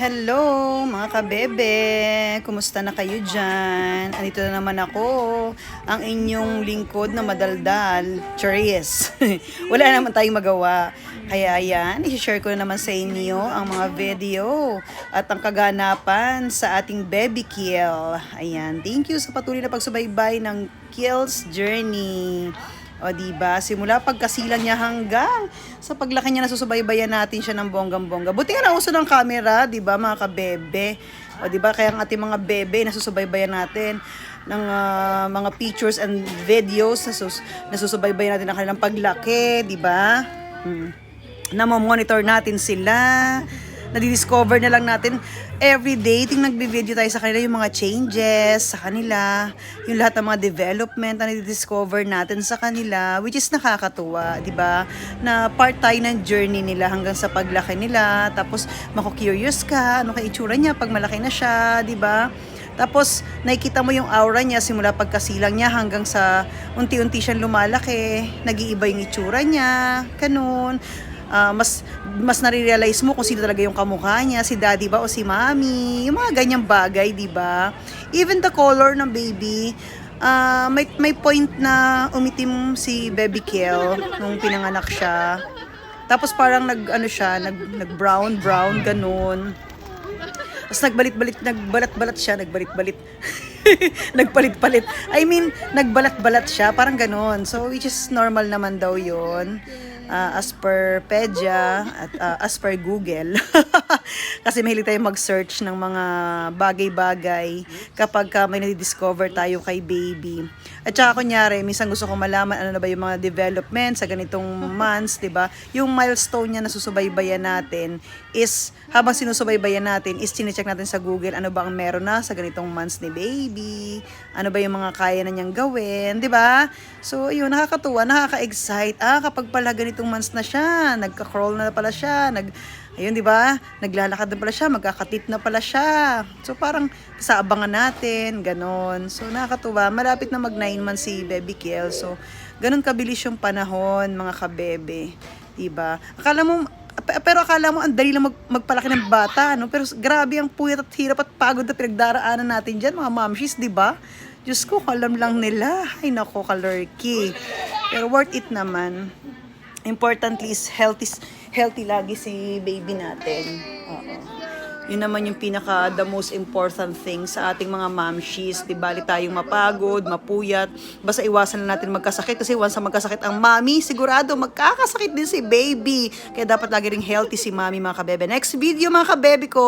Hello mga kabebe! Kumusta na kayo dyan? Andito na naman ako, ang inyong lingkod na madaldal, Charis. Wala naman tayong magawa. Kaya yan, i-share ko na naman sa inyo ang mga video at ang kaganapan sa ating baby kill. Ayan, thank you sa patuloy na pagsubaybay ng Kill's Journey. O di ba? Simula pagkasilan niya hanggang sa paglaki niya nasusubaybayan natin siya ng bonggang-bongga. Buti nga nauso ng camera, di ba mga kabebe? O di ba? Kaya ang ating mga bebe nasusubaybayan natin ng ah, mga pictures and videos nasus nasusubaybayan natin ang kanilang paglaki, di ba? Hmm. Namomonitor natin sila nadidiscover na lang natin every day ting nagbi-video tayo sa kanila yung mga changes sa kanila, yung lahat ng mga development na nadidiscover natin sa kanila, which is nakakatuwa, di ba? Na part tayo ng journey nila hanggang sa paglaki nila, tapos mako-curious ka, ano kay itsura niya pag malaki na siya, di ba? Tapos, nakikita mo yung aura niya simula pagkasilang niya hanggang sa unti-unti siyang lumalaki, nag-iiba yung itsura niya, ganun. Ah, mas mas nare-realize mo kung sino talaga yung kamukha niya, si daddy ba o si mommy, yung mga ganyang bagay, di ba? Even the color ng baby, ah, may, may point na umitim si baby Kel nung pinanganak siya. Tapos parang nag, ano siya, nag, nag brown, brown, ganun. Tapos nagbalit-balit, nagbalat-balat siya, nagbalit-balit. Nagpalit-palit. I mean, nagbalat-balat siya, parang ganun. So, which is normal naman daw yon uh, as per Pedia at uh, as per Google. Kasi mahilig tayo mag-search ng mga bagay-bagay kapag ka may nadidiscover tayo kay baby. At saka kunyari, minsan gusto ko malaman ano na ba yung mga development sa ganitong months, 'di ba? Yung milestone niya na susubaybayan natin is habang sinusubaybayan natin is chinecheck natin sa Google ano ba ang meron na sa ganitong months ni baby, ano ba yung mga kaya na niyang gawin, 'di ba? So, yun nakakatuwa, nakaka-excite. Ah, kapag pala ganitong months na siya, nagka-crawl na pala siya, nag Ayun, di ba? Naglalakad na pala siya, magkakatit na pala siya. So, parang sa abangan natin, ganon. So, nakakatuwa. Malapit na mag 9 months si Baby Kiel. So, ganon kabilis yung panahon, mga kabebe. Di ba? Akala mo, pe- pero akala mo ang dali lang mag, magpalaki ng bata, no? Pero grabe ang puyat at hirap at pagod na pinagdaraanan natin dyan, mga mamshis, di ba? Diyos ko, alam lang nila. Ay, nako, kalurky. Pero worth it naman importantly is healthy healthy lagi si baby natin. Oo. Yun naman yung pinaka the most important thing sa ating mga mamshies. Di bali tayong mapagod, mapuyat. Basta iwasan na natin magkasakit kasi once na magkasakit ang mami, sigurado magkakasakit din si baby. Kaya dapat lagi ring healthy si mami mga kabebe. Next video mga kabebe ko.